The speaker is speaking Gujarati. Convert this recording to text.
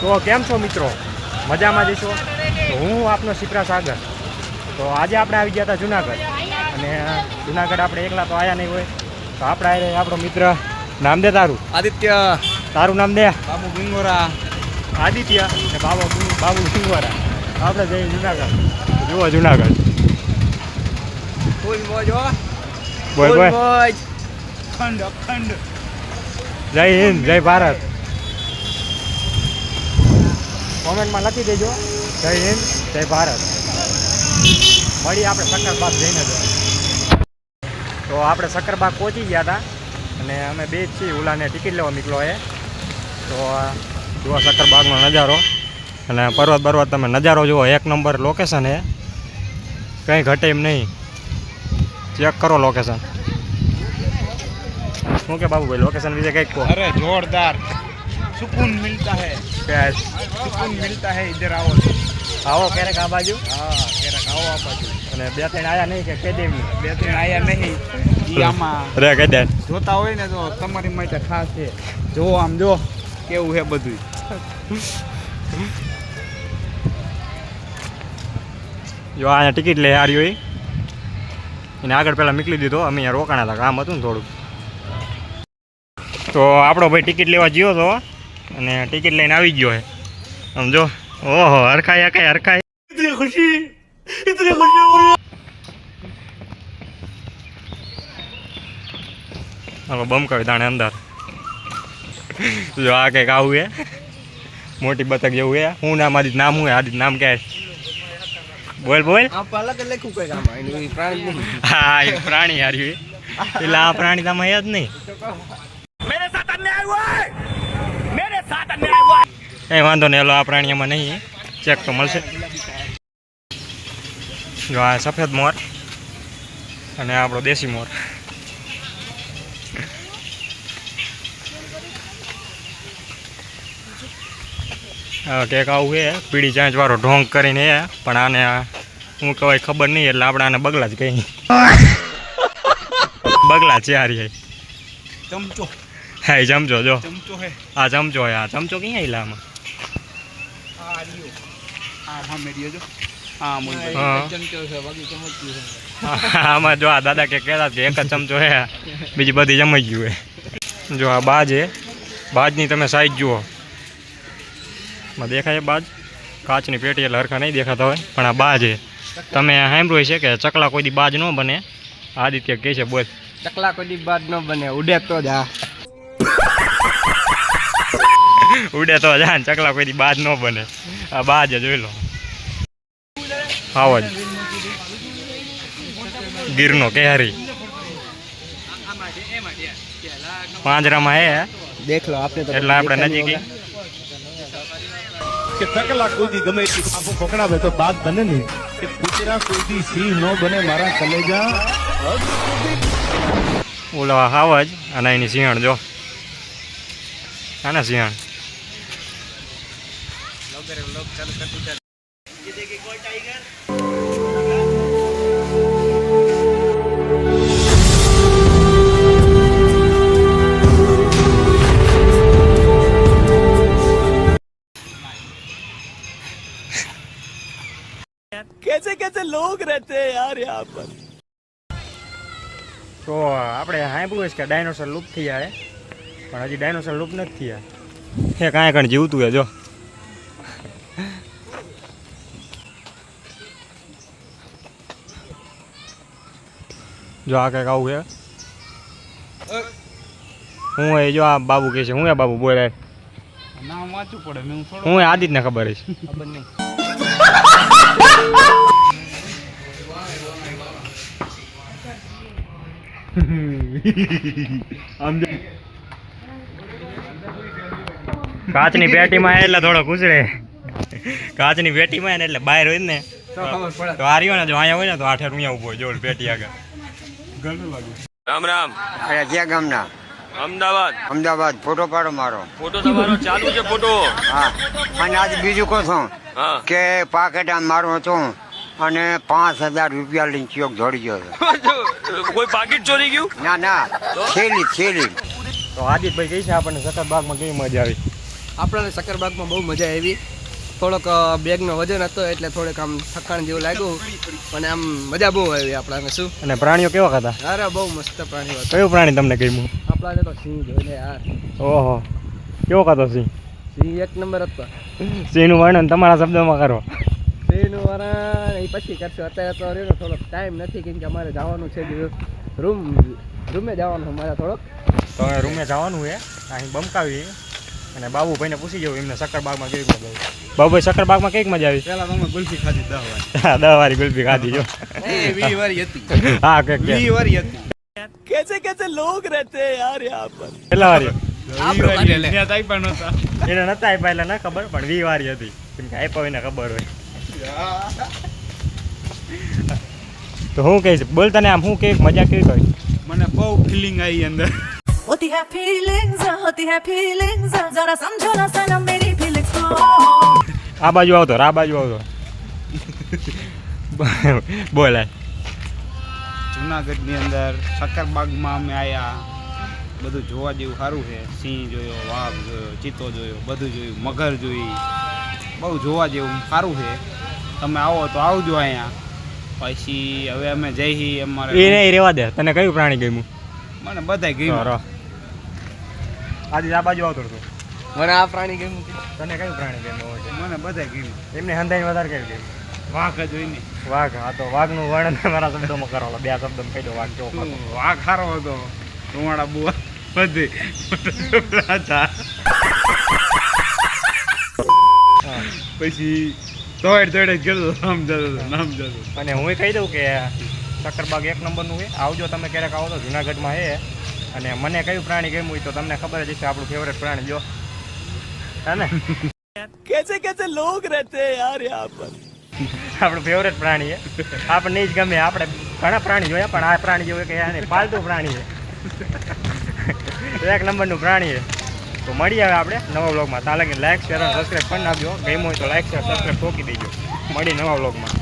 તો કેમ છો મિત્રો? મજામાં જશો તો હું આપનો શિપ્રા સાગર. તો આજે આપણે આવી ગયા હતા જુનાગઢ. અને જુનાગઢ આપણે એકલા તો આવ્યા નહીં હોય. તો આપણે આરે આપણો મિત્ર નામ દે તારું. આદિત્ય. તારું નામ દે. બાબુ ગુંગોરા આદિત્ય અને બાબુ બાબુ ગુંગોરા આપણે જઈએ જુનાગઢ. જુઓ જુનાગઢ. ફૂલ મોજ હો. બોય ફૂલ અખંડ અખંડ. જય હિન્દ જય ભારત. કોમેન્ટમાં લખી દેજો. જય હિન્દ, જય ભારત. મળી આપણે શક્કરબાગ જઈને જ. તો આપણે શક્કરબાગ પહોંચી ગયા હતા અને અમે બે જ છીએ. ઉલાને ટિકિટ લેવા નીકળો એ. તો જુઓ શક્કરબાગનો નજારો. અને પર્વત પર્વત તમે નજારો જુઓ. એક નંબર લોકેશન એ. કંઈ ઘટે એમ નહીં. ચેક કરો લોકેશન શું કે બાબુભાઈ લોકેશન વિશે કંઈક કહો. અરે જોરદાર. સુકૂન મિલતા હે કે સુકૂન મિલતા હે ઇધર આવો આવો ક્યારેક આ બાજુ હા ક્યારેક આવો આ બાજુ અને બે ત્રણ આયા નહીં કે કેદેવી બે ત્રણ આયા નહીં. આમાં રે કહી દે. જોતા હોય ને તો તમારી માટે ખાસ છે. જો આમ જો કેવું હે બધું જો આ ટિકિટ લઈ હાર્યો હોય એને આગળ પહેલાં નીકળી દીધો. અમે અહીંયા રોકાણા હતા કામ હતું ને થોડુંક. તો આપણો ભાઈ ટિકિટ લેવા ગયો હતો અને ટિકિટ લઈને આવી ગયો હે. સમજો? જો ઓહો હરખાય હરખાય હરખાય હાલો બમકાવી દાણે અંદર. જો આ કંઈક આવું હે. મોટી બતક જેવું હે. હું નામ આદિત નામ હું હે? આદિત નામ કે બોલ બોલ. હા એ પ્રાણી હાર્યું એટલે આ પ્રાણી તમે જ નહીં. કઈ વાંધો નહીં એલો આ પ્રાણી એમાં નહીં. ચેક તો મળશે. જો આ સફેદ મોર અને આપણો દેશી મોર. હા કંઈક આવું છે, પીળી ચાંચ વાળો ઢોંગ કરીને એ પણ આને હું કહેવાય ખબર નહીં, એટલે આપણે આને બગલા જ કહી બગલા હારી. ચમચો. હા એ ચમચો જો. ચમચો હે. આ ચમચો હે આ ચમચો ક્યાં આવેલા આમાં? આ રહ્યો. આ હા મેડિયો જો. છે છે. આમાં જો આ દાદા કે કહેતા કે એક જ ચમચો હે બીજી બધી જમાઈ ગયું હે. જો આ બાજ હે બાજની તમે સાઈઝ જુઓ. માં દેખાય બાજ? કાચની પેટી એટલે હરખા નહીં દેખાતા હોય પણ આ બાજ હે. તમે સાંભળ્યું છે કે ચકલા કોઈ દી બાજ ન બને. આદિત્ય કહે છે બોલ. ચકલા કોઈ દી બાજ ન બને ઉડે તો જ આ. ઉડે તો જા ને ચકલા કોઈ દી બાજ ન બને. આ બાજ જ જોઈ લો આવો જ. ગીરનો કેહારી પાંજરામાં હે. દેખ લો આપણે એટલે આપણે નજીક કે ટકલા કુદી ગમે આપો પકડાવે તો બાદ બને નહીં. કે કુતરા કુદી સિંહ નો બને મારા કલેજા. ઓલા હાવ જ. અને એની સિંહણ જો. આના સિંહણ. कैसे कैसे लोग रहते हैं यार यहाँ पर તો આપણે સાંભળ્યું છે કે ડાયનોસર લુપ્ત થઈ જાય પણ હજી ડાયનોસર લુપ્ત નથી થયા એ કાંઈ કાંઈ જીવતું હે જો જો આ કંઈક આવું છે. હું એ જો આ બાબુ કહે છે હું એ બાબુ બોલે. નામ વાંચવું પડે હું આદિત ને ખબર છે. કાચની પેટીમાં એટલે થોડો કૂચડે કાચની પેટીમાં એટલે બહાર હોય ને. તો આ રહ્યો ને જો અહીંયા હોય ને તો આઠે રૂયા ઊભો હોય જો પેટી આગળ. રામ રામ. અરે ગામના? અમદાવાદ. અમદાવાદ. ફોટો પાડો મારો. ફોટો તમારો ચાલુ છે ફોટો. હા. અને આજે બીજું કહું છું કે પાકેટ આમ મારું હતું અને પાંચ હજાર રૂપિયા લઈને ચોક દોડી ગયો કોઈ પાકીટ ચોરી ગયું? ના ના. છેલી છેલી તો આદિતભાઈ કહે છે આપણને સતત બાગમાં કેવી મજા આવી? આપણને સક્કરબાગમાં બહુ મજા આવી. થોડોક બેગનો વજન હતો એટલે થોડુંક આમ થકાણ જેવું લાગ્યું અને આમ મજા બહુ આવી આપણાને શું? અને પ્રાણીઓ કેવા હતા અરે બહુ મસ્ત પ્રાણીઓ કયું પ્રાણી તમને ગમ્યું? આપણાને તો સિંહ જોઈને યાર. ઓહો. કેવો હતો સિંહ? સિંહ એક નંબર હતો. સિંહનું વર્ણન તમારા શબ્દોમાં કરો. સિંહનું વર્ણન એ પછી કરશું. અત્યારે તો રહ્યો થોડોક ટાઈમ નથી કેમ કે અમારે જવાનું છે રૂમ રૂમે જવાનું અમારે થોડોક. તો રૂમે જવાનું છે. અહીં બમકાવી. અને બાબુભાઈને પૂછી જવું એમને શક્કરબાગમાં કેવી મજા આવી? બાબુભાઈ શક્કરબાગમાં કેવી મજા આવી? પેલા તમે ગુલ્ફી ખાધી દહ વાર. હા, વાળી ગુલ્ફી ખાધી જો. એ વારી હતી. હા કે કે. વીસ વારી હતી. કેસે વાળી લોગ રહેતે યાર યહાં પર. પણ વારી એને નતા આપ્યા એટલે ના ખબર પણ વી વારી હતી. કેમ કે આપ્યા એને ખબર હોય. તો હું કહીશ બોલ તને આમ હું કેવી મજા કેવી મને બહુ ફિલિંગ આવી અંદર. होती है फीलिंग्स होती है फीलिंग्स जरा समझो ना सनम मेरी फीलिंग्स को આ બાજુ આવતો આ બાજુ આવતો બોલાય જુનાગઢની અંદર સક્કરબાગમાં અમે આવ્યા બધું જોવા જેવું સારું છે સિંહ જોયો વાઘ જોયો ચિત્તો જોયો બધું જોયું મગર જોઈ બહુ જોવા જેવું સારું છે તમે આવો તો આવજો અહીંયા પછી હવે અમે જઈ એ અમારે નહીં રેવા દે તને કયું પ્રાણી ગમ્યું મને બધાય તો ગયું રહો. આજે આ બાજુ આવતો હતો. મને આ પ્રાણી ગમ્યું તને કયું પ્રાણી ગમ્યું છે? મને બધાય ગયું એમને હંધાઈ વધારે કયું ગમ્યું? વાઘ જ હોય ને. વાઘ હા તો વાઘનું વર્ણન મારા શબ્દોમાં કરો બે શબ્દમાં કહી દો વાઘ કેવો વાઘ સારો હતો. રૂવાડા બુવા બધે હતા હા. પછી તોડ દોડ જ કરતો નામ જતો નામ જતો અને હું કહી દઉં કે શક્કરબાગ એક નંબરનું છે. આવજો તમે ક્યારેક આવો તો જુનાગઢમાં છે અને મને કયું પ્રાણી ગમ્યું તો તમને ખબર જ છે આપણું ફેવરેટ પ્રાણી જો. ને? કેસે કેસે લોગ રહેતે યાર યહાં પર. આપણું ફેવરેટ પ્રાણી છે આપણને જ ગમે આપણે ઘણા પ્રાણી જોયા પણ આ પ્રાણી જોયું કે યાર પાલતુ પ્રાણી છે એક નંબરનું પ્રાણી છે તો મળી આવે આપણે નવા વ્લોગમાં તાલે લાઈક શેર અને સબસ્ક્રાઈબ પણ નાખજો. ગમ્યું હોય તો લાઈક શેર સબસ્ક્રાઈબ ઠોકી દેજો. મળી નવા વ્લોગમાં